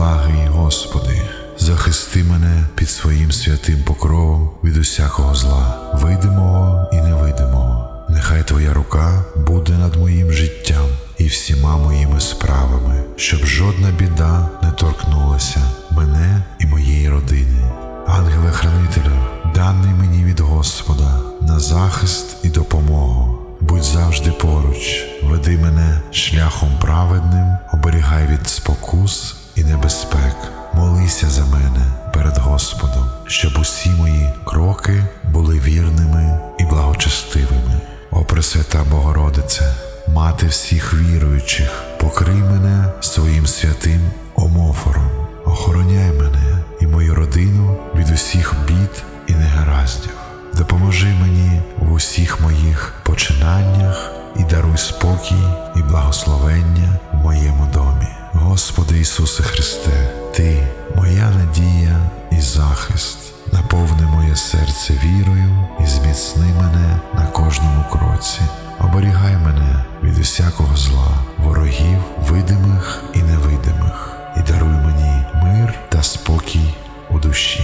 благий, Господи, захисти мене під своїм святим покровом від усякого зла, видимого і невидимого. Нехай Твоя рука буде над моїм життям і всіма моїми справами, щоб жодна біда не торкнулася мене і моєї родини. Ангеле-хранителю, даний мені від Господа на захист і допомогу. Будь завжди поруч, веди мене шляхом праведним, оберігай від спокус і небезпек. Молися за мене перед Господом, щоб усі мої кроки були вірними і благочестивими. О Пресвята Богородице, мати всіх віруючих, покрий мене своїм святим омофором, охороняй мене і мою родину від усіх бід і негараздів. Допоможи мені в усіх моїх починаннях і даруй спокій і благословення в моєму домі. Господи Ісусе Христе, Ти, моя надія і захист, наповни моє серце вірою і зміцни мене на кожному кроці. Оберігай мене від усякого зла, ворогів, видимих і невидимих, і даруй мені мир та спокій у душі.